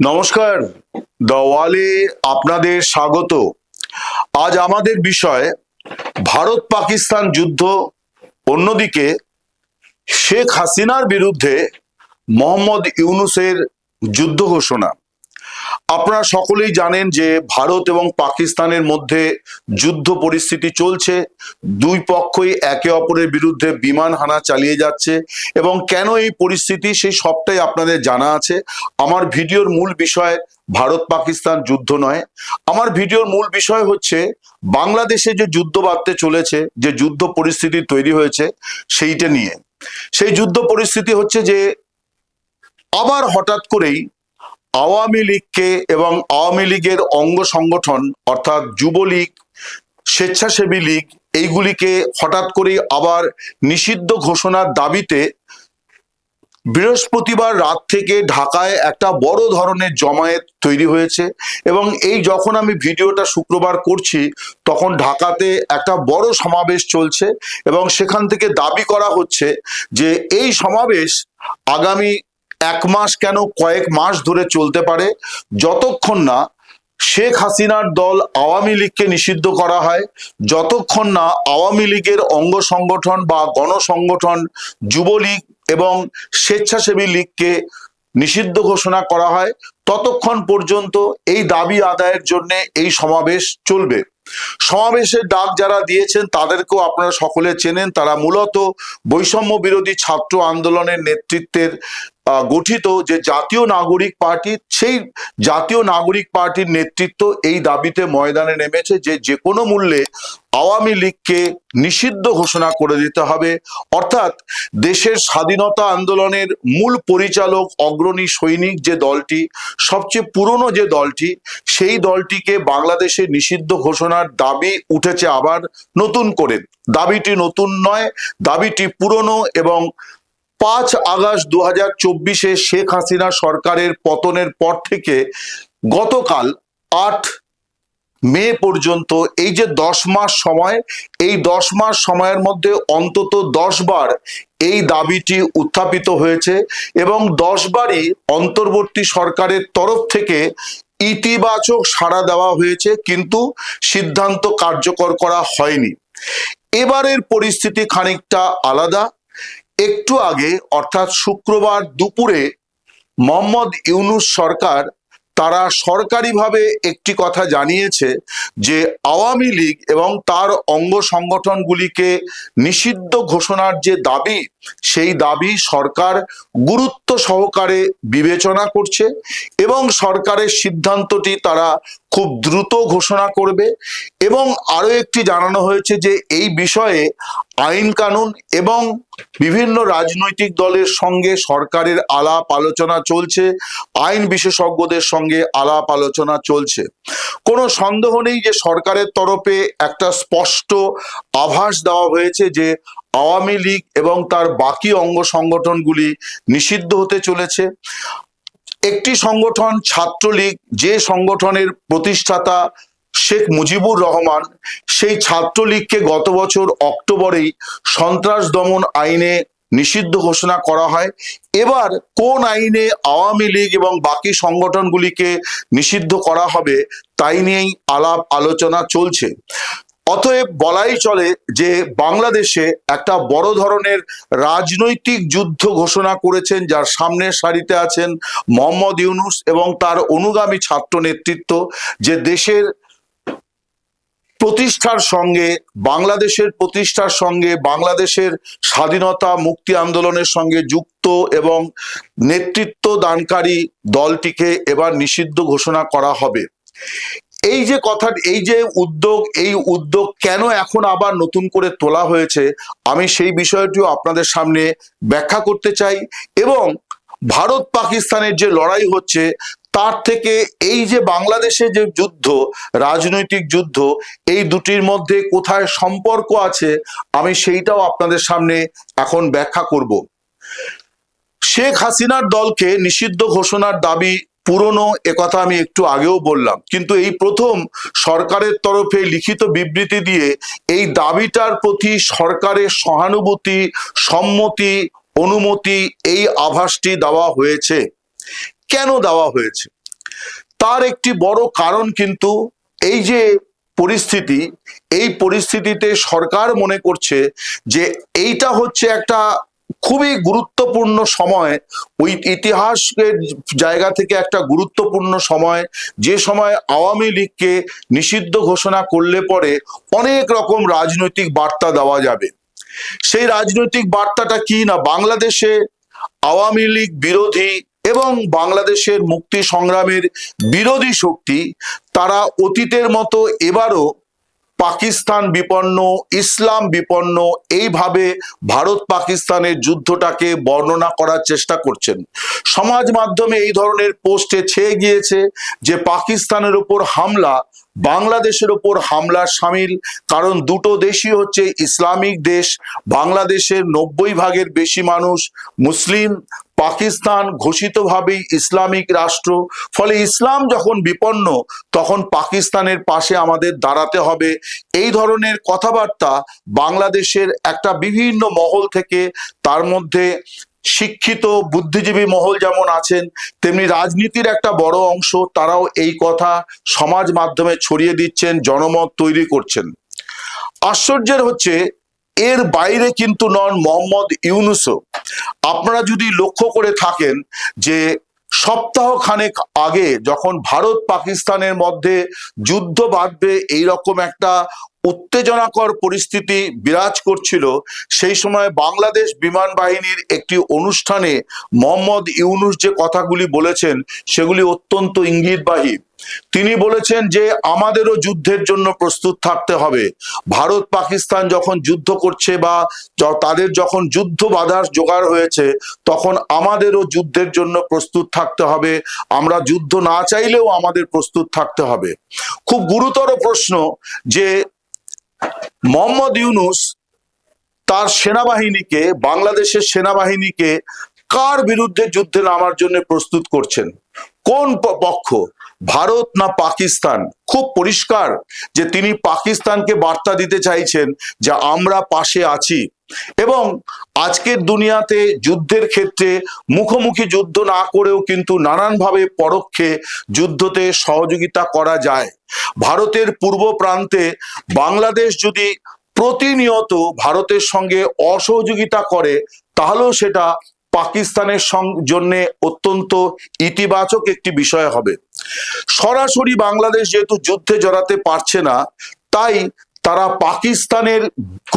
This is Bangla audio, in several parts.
নমস্কার, দওয়ালে আপনাদের স্বাগত। আজ আমাদের বিষয় ভারত পাকিস্তান যুদ্ধ, অন্যদিকে শেখ হাসিনার বিরুদ্ধে মোহাম্মদ ইউনুসের যুদ্ধ ঘোষণা। আপনারা সকলেই জানেন যে ভারত এবং পাকিস্তানের মধ্যে যুদ্ধ পরিস্থিতি চলছে। দুই পক্ষই একে অপরের বিরুদ্ধে বিমান হানা চালিয়ে যাচ্ছে এবং কেন এই পরিস্থিতি সেই সবটাই আপনাদের জানা আছে। আমার ভিডিওর মূল বিষয় ভারত পাকিস্তান যুদ্ধ নয়। আমার ভিডিওর মূল বিষয় হচ্ছে বাংলাদেশে যে যুদ্ধ বাড়তে চলেছে, যে যুদ্ধ পরিস্থিতি তৈরি হয়েছে সেইটা নিয়ে। সেই যুদ্ধ পরিস্থিতি হচ্ছে যে আবার হঠাৎ করেই আওয়ামী লীগকে এবং আওয়ামী লীগের অঙ্গ সংগঠন, অর্থাৎ যুবলীগ, স্বেচ্ছাসেবী লীগ, এইগুলিকে হঠাৎ করেই আবার নিষিদ্ধ ঘোষণার দাবিতে বৃহস্পতিবার রাত থেকে ঢাকায় একটা বড় ধরনের জমায়েত তৈরি হয়েছে এবং এই যখন আমি ভিডিওটা শুক্রবার করছি, তখন ঢাকাতে একটা বড় সমাবেশ চলছে এবং সেখান থেকে দাবি করা হচ্ছে যে এই সমাবেশ আগামী এক মাস কেন, কয়েক মাস ধরে চলতে পারে, যতক্ষণ না শেখ হাসিনার দল আওয়ামী লীগকে নিষিদ্ধ করা হয়, যতক্ষণ না আওয়ামী লীগের অঙ্গ সংগঠন বা গণসংগঠন যুবলীগ এবং স্বেচ্ছাসেবী লীগকে নিষিদ্ধ ঘোষণা করা হয়, ততক্ষণ পর্যন্ত এই দাবি আদায়ের জন্য এই সমাবেশ চলবে। সমাবেশের ডাক যারা দিয়েছেন, তাদেরকেও আপনারা সকলে চেনেন, তারা মূলত বৈষম্য বিরোধী ছাত্র আন্দোলনের নেতৃত্বের গঠিত যে জাতীয় নাগরিক পার্টি, সেই জাতীয় নাগরিক পার্টির নেতৃত্ব এই দাবিতে ময়দানে নেমেছে যে যে কোনো মূল্যে আওয়ামী লীগকে নিষিদ্ধ ঘোষণা করে দিতে হবে। অর্থাৎ দেশের স্বাধীনতা আন্দোলনের মূল পরিচালক, অগ্রণী সৈনিক যে দলটি, সবচেয়ে পুরনো যে দলটি, সেই দলটিকে বাংলাদেশে নিষিদ্ধ ঘোষণার দাবি উঠেছে আবার নতুন করে। দাবিটি নতুন নয়, দাবিটি পুরনো এবং পাঁচ আগস্ট দু হাজার চব্বিশে শেখ হাসিনা সরকারের পতনের পর থেকে গতকাল আট মে পর্যন্ত এই যে দশ মাস সময়, এই দশ মাস সময়ের মধ্যে অন্তত দশ বার এই দাবিটি উত্থাপিত হয়েছে এবং দশ বারই অন্তর্বর্তী সরকারের তরফ থেকে ইতিবাচক সাড়া দেওয়া হয়েছে, কিন্তু সিদ্ধান্ত কার্যকর করা হয়নি। এবারের পরিস্থিতি খানিকটা আলাদা। একটু আগে, অর্থাৎ শুক্রবার দুপুরে মোহাম্মদ ইউনুস সরকার তারা সরকারিভাবে একটি কথা জানিয়েছে যে আওয়ামী লীগ এবং তার অঙ্গ সংগঠনগুলিকে নিষিদ্ধ ঘোষণার যে দাবি সেই দাবি সরকার গুরুত্ব সহকারে বিবেচনা করছে এবং সরকারের সিদ্ধান্তটি তারা খুব দ্রুত ঘোষণা করবে এবং আরও একটি জানানো হয়েছে যে এই বিষয়ে আইন কানুন এবং বিভিন্ন রাজনৈতিক দলের সঙ্গে সরকারের আলাপ আলোচনা চলছে, আইন বিশেষজ্ঞদের সঙ্গে আলাপ আলোচনা চলছে। কোনো সন্দেহ নেই যে সরকারের তরফে একটা স্পষ্ট আভাস দেওয়া হয়েছে যে আওয়ামী লীগ এবং তার বাকি অঙ্গ সংগঠনগুলি নিষিদ্ধ হতে চলেছে। একটি সংগঠন ছাত্রলীগ, যে সংগঠনের প্রতিষ্ঠাতা শেখ মুজিবুর রহমান, সেই ছাত্রলীগকে গত বছর অক্টোবরেই সন্ত্রাস দমন আইনে নিষিদ্ধ ঘোষণা করা হয়। এবার কোন আইনে আওয়ামী লীগ এবং বাকি সংগঠনগুলিকে নিষিদ্ধ করা হবে, তাই নিয়েই আলাপ আলোচনা চলছে। অতএব বলাই চলে যে বাংলাদেশে একটা বড় ধরনের রাজনৈতিক যুদ্ধ ঘোষণা করেছেন, যার সামনের সারিতে আছেন মোহাম্মদ ইউনুস এবং তার অনুগামী ছাত্র নেতৃত্ব, যে দেশের প্রতিষ্ঠার সঙ্গে, বাংলাদেশের প্রতিষ্ঠার সঙ্গে, বাংলাদেশের স্বাধীনতা মুক্তি আন্দোলনের সঙ্গে যুক্ত এবং নেতৃত্ব দানকারী দলটিকে এবার নিষিদ্ধ ঘোষণা করা হবে। এই যে কথা, এই যে উদ্যোগ, এই উদ্যোগ কেন এখন আবার নতুন করে তোলা হয়েছে, আমি সেই বিষয়টিও আপনাদের সামনে ব্যাখ্যা করতে চাই এবং ভারত পাকিস্তানের যে লড়াই হচ্ছে, তার থেকে এই যে বাংলাদেশে যে যুদ্ধ, রাজনৈতিক যুদ্ধ, এই দুটির মধ্যে কোথায় সম্পর্ক আছে, আমি সেইটাও আপনাদের সামনে এখন ব্যাখ্যা করব। শেখ হাসিনার দলকে নিষিদ্ধ ঘোষণার দাবি পুরনো একথা আমি একটু আগেও বললাম। কিন্তু এই প্রথম সরকারের তরফে লিখিত বিবৃতি দিয়ে এই দাবিটার প্রতি সরকারের সহানুভূতি, সম্মতি, অনুমতি এই আভাসটি দেওয়া হয়েছে। কেন দেওয়া হয়েছে? তার একটি বড় কারণ কিন্তু এই যে পরিস্থিতি, এই পরিস্থিতিতে সরকার মনে করছে যে এইটা হচ্ছে একটা খুবই গুরুত্বপূর্ণ সময়। ওই ইতিহাসের জায়গা থেকে একটা গুরুত্বপূর্ণ সময়। যে সময় আওয়ামী লীগকে নিষিদ্ধ ঘোষণা করলে পরে অনেক রকম রাজনৈতিক বার্তা দেওয়া যাবে। সেই রাজনৈতিক বার্তাটা কি না? বাংলাদেশে আওয়ামী লীগ বিরোধী এবং বাংলাদেশের মুক্তি সংগ্রামের বিরোধী শক্তি, তারা অতীতের মতো এবারও পাকিস্তান বিপন্ন, ইসলাম বিপন্ন, এইভাবে ভারত পাকিস্তানের যুদ্ধটাকে বর্ণনা করার চেষ্টা করছেন। সমাজ মাধ্যমে এই ধরনের পোস্টে ছেয়ে গিয়েছে যে পাকিস্তানের উপর হামলা, বাংলাদেশের উপর হামলার সামিল, কারণ দুটো দেশই হচ্ছে ইসলামিক দেশ, বাংলাদেশের নব্বই ভাগের বেশি মানুষ মুসলিম পাকিস্তান ঘোষিতভাবেই ইসলামিক রাষ্ট্র। ফলে ইসলাম যখন বিপন্ন, তখন পাকিস্তানের পাশে আমাদের দাঁড়াতে হবে। এই ধরনের কথাবার্তা বাংলাদেশের একটা বিভিন্ন মহল থেকে, তার মধ্যে শিক্ষিত, বুদ্ধিজীবী মহল যেমন আছেন, তেমনি রাজনীতির একটা বড় অংশ, তারাও এই কথা সমাজ মাধ্যমে ছড়িয়ে দিচ্ছেন, জনমত তৈরি করছেন। আশ্চর্যের হচ্ছে এর বাইরে কিন্তু নন মোহাম্মদ ইউনুসও। আপনারা যদি লক্ষ্য করে থাকেন যে সপ্তাহ খানেক আগে যখন ভারত পাকিস্তানের মধ্যে যুদ্ধ বাঁধবে এইরকম একটা উত্তেজনাকর পরিস্থিতি বিরাজ করছিল, সেই সময় বাংলাদেশ বিমান বাহিনীর একটি অনুষ্ঠানে মোহাম্মদ ইউনুস যে কথাগুলি বলেছেন, সেগুলি অত্যন্ত ইঙ্গিতবাহী। তিনি বলেছেন যে আমাদেরও যুদ্ধের জন্য প্রস্তুত থাকতে হবে। ভারত, পাকিস্তান যখন যুদ্ধ করছে বা তাদের যখন যুদ্ধ বাধার জোগাড় হয়েছে, তখন আমাদেরও যুদ্ধের জন্য প্রস্তুত থাকতে হবে। আমরা যুদ্ধ না চাইলেও আমাদের প্রস্তুত থাকতে হবে। খুব গুরুতর প্রশ্ন যে মোহাম্মদ ইউনুস তার সেনাবাহিনীকে, বাংলাদেশের সেনাবাহিনীকে কার বিরুদ্ধে যুদ্ধে নামার জন্য প্রস্তুত করছেন? কোন পক্ষ? ভারত না পাকিস্তান? খুব পরিষ্কার যে তিনি পাকিস্তানকে বার্তা দিতে চাইছেন যে আমরা পাশে আছি। এবং আজকের দুনিয়াতে যুদ্ধের ক্ষেত্রে মুখোমুখি যুদ্ধ না করেও কিন্তু নানানভাবে পরোক্ষে যুদ্ধতে সহযোগিতা করা যায়। ভারতের পূর্ব প্রান্তে বাংলাদেশ যদি প্রতিনিয়ত ভারতের সঙ্গে অসহযোগিতা করে, তাহলেও সেটা পাকিস্তানের জন্য অত্যন্ত ইতিবাচক একটি বিষয় হবে। সরাসরি বাংলাদেশ যেহেতু যুদ্ধে জড়াতে পারছে না, তাই তারা পাকিস্তানের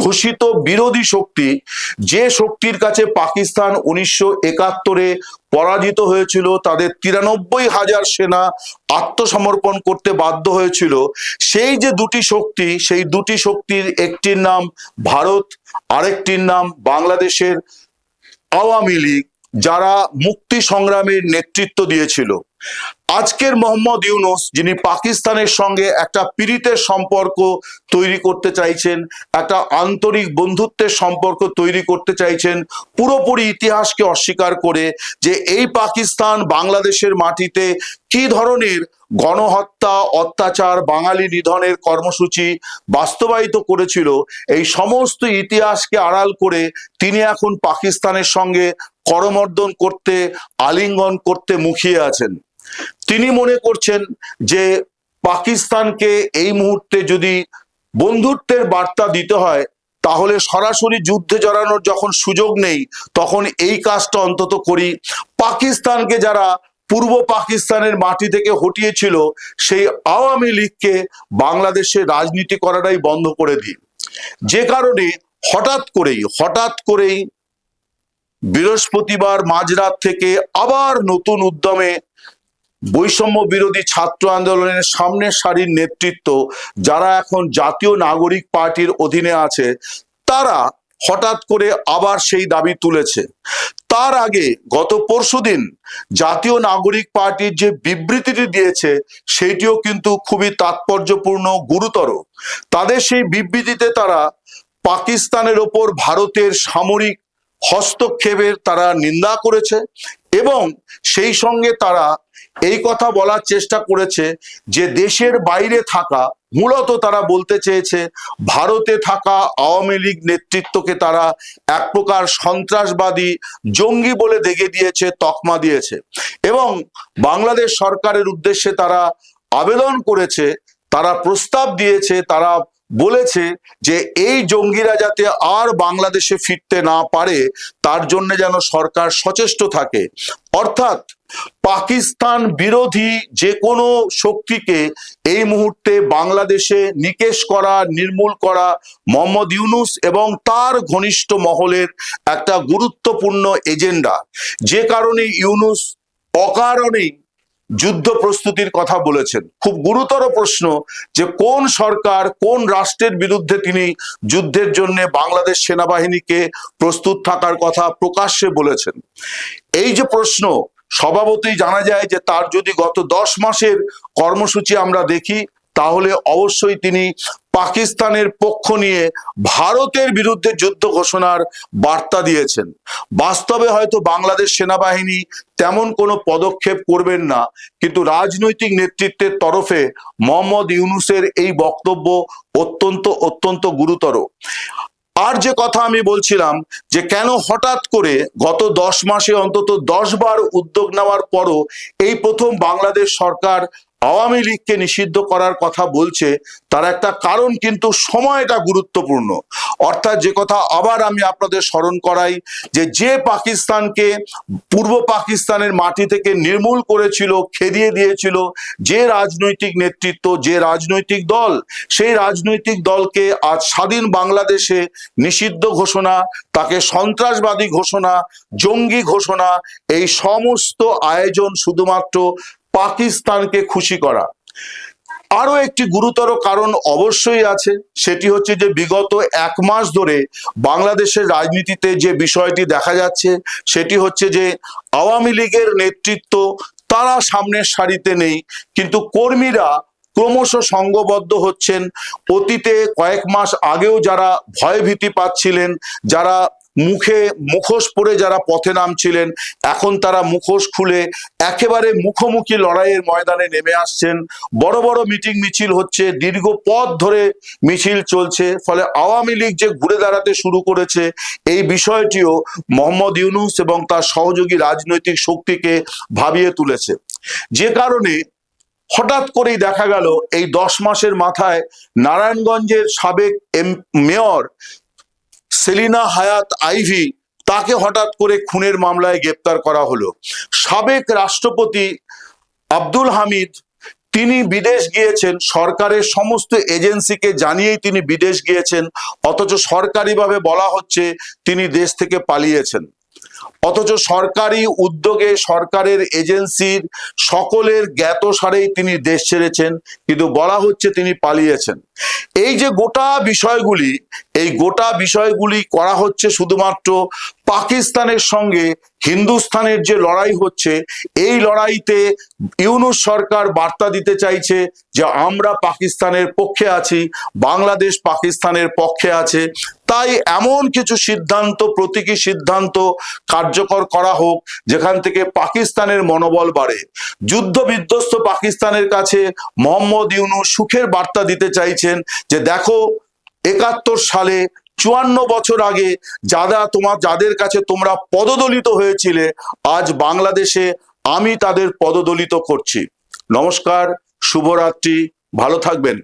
ঘোষিত বিরোধী শক্তি, যে শক্তির কাছে পাকিস্তান উনিশশো একাত্তরে পরাজিত হয়েছিল, তাদের তিরানব্বই হাজার সেনা আত্মসমর্পণ করতে বাধ্য হয়েছিল, সেই যে দুটি শক্তি, সেই দুটি শক্তির একটির নাম ভারত, আরেকটির নাম বাংলাদেশের আওয়ামী লীগ, যারা মুক্তি সংগ্রামের নেতৃত্ব দিয়েছিল। আজকের মোহাম্মদ ইউনুস, যিনি পাকিস্তানের সঙ্গে একটা পীড়িতের সম্পর্ক তৈরি করতে চাইছেন, একটা আন্তরিক বন্ধুত্বের সম্পর্ক তৈরি করতে চাইছেন, পুরোপুরি ইতিহাসকে অস্বীকার করে যে এই পাকিস্তান বাংলাদেশের মাটিতে কি ধরনের গণহত্যা, অত্যাচার, বাঙালি নিধনের কর্মসূচি বাস্তবায়িত করেছিল, এই সমস্ত ইতিহাসকে আড়াল করে তিনি এখন পাকিস্তানের সঙ্গে করমর্দন করতে, আলিঙ্গন করতে মুখিয়ে আছেন। তিনি মনে করছেন যে পাকিস্তানকে এই মুহূর্তে যদি বন্ধুত্বের বার্তা দিতে হয়, তাহলে সরাসরি যুদ্ধে জড়ানোর যখন সুযোগ নেই, তখন এই কাজটা অন্তত করি। পাকিস্তানকে যারা পূর্ব পাকিস্তানের মাটি থেকে হটিয়েছিল, সেই আওয়ামী লীগকে বাংলাদেশে রাজনীতি করাটাই বন্ধ করে দিই যে কারণে হঠাৎ করেই হঠাৎ করেই বৃহস্পতিবার মাঝরাত থেকে আবার নতুন উদ্যমে বৈষম্য বিরোধী ছাত্র আন্দোলনের সামনের সারির নেতৃত্ব যারা এখন জাতীয় নাগরিক পার্টির অধীনে আছে, তারা হঠাৎ করে আবার সেই দাবি তুলেছে। তার আগে গত পরশুদিন জাতীয় নাগরিক পার্টির যে বিবৃতিটি দিয়েছে, সেইটিও কিন্তু খুবই তাৎপর্যপূর্ণ, গুরুতর। তাদের সেই বিবৃতিতে তারা পাকিস্তানের ওপর ভারতের সামরিক হস্তক্ষেপের তারা নিন্দা করেছে এবং সেই সঙ্গে তারা এই কথা বলার চেষ্টা করেছে যে দেশের বাইরে থাকা, মূলত তারা বলতে চেয়েছে ভারতে থাকা আওয়ামী লীগ নেতৃত্বকে তারা এক প্রকার সন্ত্রাসবাদী জঙ্গি বলে দেখে দিয়েছে, তকমা দিয়েছে। এবং বাংলাদেশ সরকারের উদ্দেশ্যে তারা আবেদন করেছে, তারা প্রস্তাব দিয়েছে, তারা বলেছে যে এই জঙ্গিরা যাতে আর বাংলাদেশে ফিরতে না পারে, তার জন্য যেন সরকার সচেষ্ট থাকে। অর্থাৎ পাকিস্তান বিরোধী যে কোনো শক্তিকে এই মুহূর্তে বাংলাদেশে নিকেশ করা, নির্মূল করা মোহাম্মদ ইউনুস এবং তার ঘনিষ্ঠ মহলের একটা গুরুত্বপূর্ণ এজেন্ডা। যে কারণে ইউনুস অকারণেই যুদ্ধ প্রস্তুতির কথা বলেছেন। খুব গুরুতর প্রশ্ন যে কোন সরকার কোন রাষ্ট্রের বিরুদ্ধে তিনি যুদ্ধের জন্য বাংলাদেশ সেনাবাহিনীকে প্রস্তুত থাকার কথা প্রকাশ্যে বলেছেন। এই যে প্রশ্ন স্বভাবতই জানা যায় যে তার যদি গত দশ মাসের কর্মসূচি আমরা দেখি, তাহলে অবশ্যই তিনি পাকিস্তানের পক্ষ নিয়ে ভারতের বিরুদ্ধে যুদ্ধ ঘোষণার বার্তা দিয়েছেন। বাস্তবে হয়তো বাংলাদেশ সেনাবাহিনী তেমন কোনো পদক্ষেপ করবেন না, কিন্তু রাজনৈতিক নেতৃত্বের তরফে মোহাম্মদ ইউনুসের এই বক্তব্য অত্যন্ত অত্যন্ত গুরুতর। আর যে কথা আমি বলছিলাম যে কেন হঠাৎ করে গত দশ মাসে অন্তত দশ বার উদ্যোগ নেওয়ার পরও এই প্রথম বাংলাদেশ সরকার আওয়ামী লীগকে নিষিদ্ধ করার কথা বলছে, তার একটা কারণ কিন্তু সময়টা গুরুত্বপূর্ণ। অর্থাৎ যে কথা আবার আমি আপনাদের স্মরণ করাই, যে যে পাকিস্তানকে পূর্ব পাকিস্তানের মাটি থেকে নির্মূল করেছিল, খেদিয়ে দিয়েছিল, যে রাজনৈতিক নেতৃত্ব, যে রাজনৈতিক দল, সেই রাজনৈতিক দলকে আজ স্বাধীন বাংলাদেশে নিষিদ্ধ ঘোষণা, তাকে সন্ত্রাসবাদী ঘোষণা, জঙ্গি ঘোষণা, এই সমস্ত আয়োজন শুধুমাত্র পাকিস্তানকে খুশি করা। আরও একটি গুরুতর কারণ অবশ্যই আছে, সেটি হচ্ছে যে বিগত এক মাস ধরে বাংলাদেশের রাজনীতিতে যে বিষয়টি দেখা যাচ্ছে, সেটি হচ্ছে যে আওয়ামী লীগের নেতৃত্ব তারা সামনের সারিতে নেই, কিন্তু কর্মীরা ক্রমশ সংঘবদ্ধ হচ্ছেন। অতীতে কয়েক মাস আগেও যারা ভয়ভীতি পাচ্ছিলেন, যারা মুখে মুখোশ পরে যারা পথে নামছিলেন, এখন তারা মুখোশ খুলে একেবারে মুখোমুখি লড়াইয়ের ময়দানে নেমে আসছেন। বড় বড় মিটিং মিছিল হচ্ছে, দীর্ঘ পথ ধরে মিছিল চলছে, ফলে আওয়ামী লীগ যে ঘুরে দাঁড়াতে শুরু করেছে, এই বিষয়টিও মোহাম্মদ ইউনুস এবং তার সহযোগী রাজনৈতিক শক্তিকে ভাবিয়ে তুলেছে। যে কারণে হঠাৎ করেই দেখা গেল, এই দশ মাসের মাথায় নারায়ণগঞ্জের সাবেক মেয়র সেলিনা হায়াত আইভি তাকে হঠাৎ করে খুনের মামলায় গ্রেপ্তার করা হলো। সাবেক রাষ্ট্রপতি আব্দুল হামিদ, তিনি বিদেশ গিয়েছেন, সরকারের সমস্ত এজেন্সিকে জানিয়েই তিনি বিদেশ গিয়েছেন, অথচ সরকারিভাবে বলা হচ্ছে তিনি দেশ থেকে পালিয়েছেন। অথচ সরকারি উদ্যোগে সরকারের এজেন্সির সকলের জ্ঞাত সারেই তিনি দেশ ছেড়েছেন, কিন্তু বলা হচ্ছে তিনি পালিয়েছেন। এই যে গোটা বিষয়গুলি, এই গোটা বিষয়গুলি করা হচ্ছে শুধুমাত্র পাকিস্তানের সঙ্গে হিন্দুস্তানের যে লড়াই হচ্ছে, এই লড়াইতে ইউনুস সরকার বার্তা দিতে চাইছে যে আমরা পাকিস্তানের পক্ষে আছি, বাংলাদেশ পাকিস্তানের পক্ষে আছে। তাই এমন কিছু সিদ্ধান্ত, প্রতীকী সিদ্ধান্ত কার্যকর করা হোক, যেখান থেকে পাকিস্তানের মনোবল বাড়ে। যুদ্ধ বিধ্বস্ত পাকিস্তানের কাছে মোহাম্মদ ইউনুস সুখের বার্তা দিতে চাইছেন যে দেখো, একাত্তর সালে চুয়ান্ন বছর আগে যারা তোমার, যাদের কাছে তোমরা পদদলিত হয়েছিলে, আজ বাংলাদেশে আমি তাদের পদদলিত করছি। নমস্কার, শুভরাত্রি, ভালো থাকবেন।